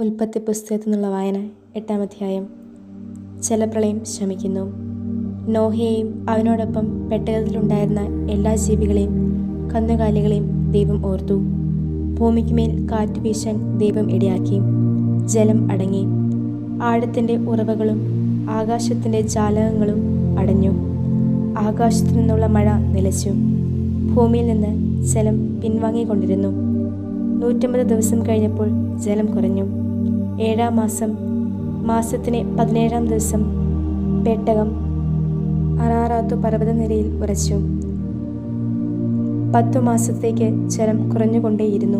ഉൽപ്പത്തി പുസ്തകത്തിൽ നിന്നുള്ള വായന എട്ടാം അധ്യായം. ജലപ്രളയം ശമിക്കുന്നു. നോഹയെയും അവനോടൊപ്പം പെട്ടകത്തിലുണ്ടായിരുന്ന എല്ലാ ജീവികളെയും കന്നുകാലികളെയും ദൈവം ഓർത്തു. ഭൂമിക്കുമേൽ കാറ്റ് വീശാൻ ദൈവം ഇടയാക്കി. ജലം അടങ്ങി. ആഴത്തിന്റെ ഉറവകളും ആകാശത്തിന്റെ ജാലകങ്ങളും അടഞ്ഞു. ആകാശത്തു നിന്നുള്ള മഴ നിലച്ചു. ഭൂമിയിൽ നിന്ന് ജലം പിൻവാങ്ങിക്കൊണ്ടിരുന്നു. നൂറ്റമ്പത് ദിവസം കഴിഞ്ഞപ്പോൾ ജലം കുറഞ്ഞു. ഏഴാം മാസം മാസത്തിന് പതിനേഴാം ദിവസം പെട്ടകം അറാറാത്തു പർവതനിരയിൽ ഉറച്ചു. പത്തു മാസത്തേക്ക് ജലം കുറഞ്ഞുകൊണ്ടേയിരുന്നു.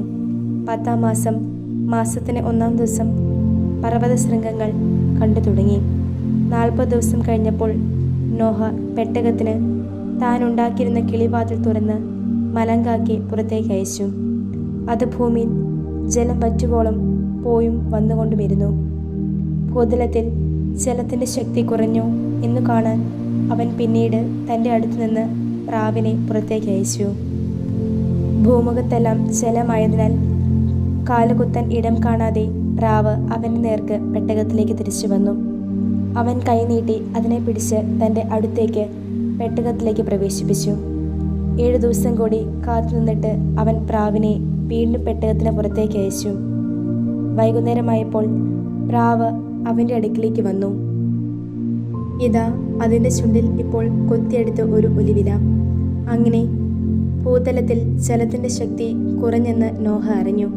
പത്താം മാസം മാസത്തിന് ഒന്നാം ദിവസം പർവത ശൃംഗങ്ങൾ കണ്ടു തുടങ്ങി. നാൽപ്പത് ദിവസം കഴിഞ്ഞപ്പോൾ നോഹ പെട്ടകത്തിന് താൻ ഉണ്ടാക്കിയിരുന്ന കിളിവാതിൽ തുറന്ന് മലങ്കാക്കി പുറത്തേക്ക് അയച്ചു. അത് ഭൂമിയിൽ ജലം പറ്റുവോളം പോയും വന്നുകൊണ്ടുമിരുന്നു. ഭൂതലത്തിൽ ജലത്തിന്റെ ശക്തി കുറഞ്ഞു എന്നു കാണാൻ അവൻ പിന്നീട് തന്റെ അടുത്തു നിന്ന് പ്രാവിനെ പുറത്തേക്ക് അയച്ചു. ഭൂമുഖത്തെല്ലാം ജലമായതിനാൽ കാലുകുത്താൻ ഇടം കാണാതെ പ്രാവ് അവന്റെ നേർക്ക് പെട്ടകത്തിലേക്ക് തിരിച്ചു വന്നു. അവൻ കൈനീട്ടി അതിനെ പിടിച്ച് തന്റെ അടുത്തേക്ക് പെട്ടകത്തിലേക്ക് പ്രവേശിപ്പിച്ചു. ഏഴു ദിവസം കൂടി കാത്തു നിന്നിട്ട് അവൻ പ്രാവിനെ വീണ്ടും പെട്ടകത്തിന് പുറത്തേക്ക് അയച്ചു. വൈകുന്നേരമായപ്പോൾ പ്രാവ് അവന്റെ അടുക്കിലേക്ക് വന്നു. ഇതാ അതിന്റെ ചുണ്ടിൽ ഇപ്പോൾ കൊത്തിയെടുത്ത ഒരു ഒലിവില. അങ്ങനെ ഭൂതലത്തിൽ ജലത്തിന്റെ ശക്തി കുറഞ്ഞെന്ന് നോഹ അറിഞ്ഞു.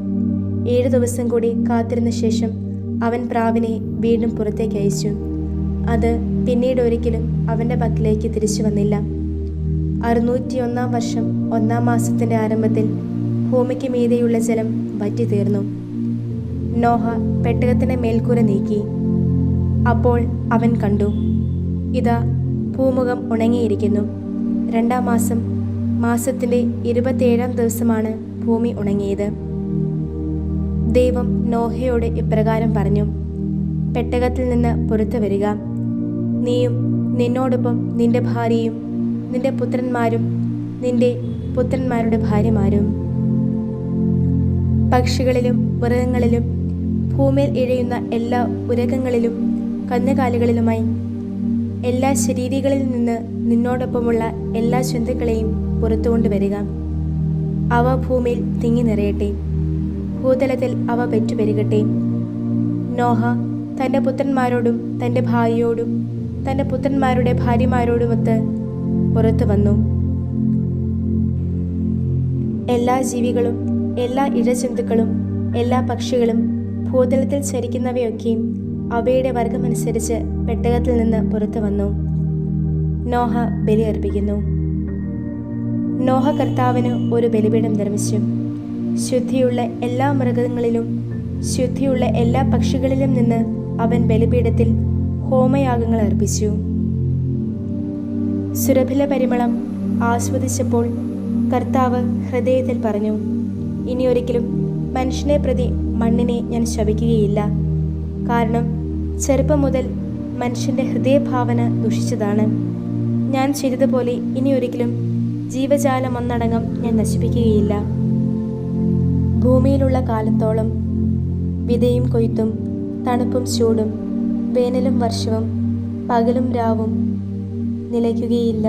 ഏഴു ദിവസം കൂടി കാത്തിരുന്ന ശേഷം അവൻ പ്രാവിനെ വീണ്ടും പുറത്തേക്ക് അയച്ചു. അത് പിന്നീട് ഒരിക്കലും അവന്റെ പക്കലേക്ക് തിരിച്ചു വന്നില്ല. അറുന്നൂറ്റിയൊന്നാം വർഷം ഒന്നാം മാസത്തിന്റെ ആരംഭത്തിൽ ഭൂമിക്ക് മീതെയുള്ള ജലം വറ്റിത്തീർന്നു. നോഹ പെട്ടകത്തിന്റെ മേൽക്കൂര നീക്കി. അപ്പോൾ അവൻ കണ്ടു. ഇതാ ഭൂമുഖം ഉണങ്ങിയിരിക്കുന്നു. രണ്ടാം മാസം മാസത്തിന്റെ ഇരുപത്തിയേഴാം ദിവസമാണ് ഭൂമി ഉണങ്ങിയത്. ദൈവം നോഹയോട് ഇപ്രകാരം പറഞ്ഞു പെട്ടകത്തിൽ നിന്ന് പുറത്തു വരിക. നീയും നിന്നോടൊപ്പം നിന്റെ ഭാര്യയും നിന്റെ പുത്രന്മാരും നിന്റെ പുത്രന്മാരുടെ ഭാര്യമാരും. പക്ഷികളിലും മൃഗങ്ങളിലും ഭൂമിയിൽ ഇഴയുന്ന എല്ലാ ഉരകങ്ങളിലും കന്നുകാലികളിലുമായി എല്ലാ ശരീരികളിൽ നിന്ന് നിന്നോടൊപ്പമുള്ള എല്ലാ ജന്തുക്കളെയും പുറത്തുകൊണ്ടുവരിക അവ ഭൂമിയിൽ തിങ്ങി നിറയട്ടെ. ഭൂതലത്തിൽ അവ പെറ്റുപെരുകട്ടെ. നോഹ തന്റെ പുത്രന്മാരോടും തന്റെ ഭാര്യയോടും തന്റെ പുത്രന്മാരുടെ ഭാര്യമാരോടുമൊത്ത് പുറത്തു വന്നു. എല്ലാ ജീവികളും എല്ലാ ഇഴജന്തുക്കളും എല്ലാ പക്ഷികളും ഭൂതലത്തിൽ ചരിക്കുന്നവയൊക്കെയും അവയുടെ വർഗമനുസരിച്ച് പെട്ടകത്തിൽ നിന്ന് പുറത്തു വന്നു. നോഹ ബലിയർപ്പിക്കുന്നു. നോഹ കർത്താവിന് ഒരു ബലിപീഠം നിർമ്മിച്ചു. ശുദ്ധിയുള്ള എല്ലാ മൃഗങ്ങളിലും ശുദ്ധിയുള്ള എല്ലാ പക്ഷികളിലും നിന്ന് അവൻ ബലിപീഠത്തിൽ ഹോമയാഗങ്ങൾ അർപ്പിച്ചു. സുരഭില പരിമളം ആസ്വദിച്ചപ്പോൾ കർത്താവ് ഹൃദയത്തിൽ പറഞ്ഞു ഇനി ഒരിക്കലും മനുഷ്യനെ പ്രതി മണ്ണിനെ ഞാൻ ശപിക്കുകയില്ല. കാരണം ചെറുപ്പം മുതൽ മനുഷ്യന്റെ ഹൃദയഭാവന ദുഷിച്ചതാണ്. ഞാൻ ചെയ്തതുപോലെ ഇനി ഒരിക്കലും ജീവജാലം ഒന്നടങ്കം ഞാൻ നശിപ്പിക്കുകയില്ല. ഭൂമിയിലുള്ള കാലത്തോളം വിതയും കൊയ്ത്തും തണുപ്പും ചൂടും വേനലും വർഷവും പകലും രാവും നിലയ്ക്കുകയില്ല.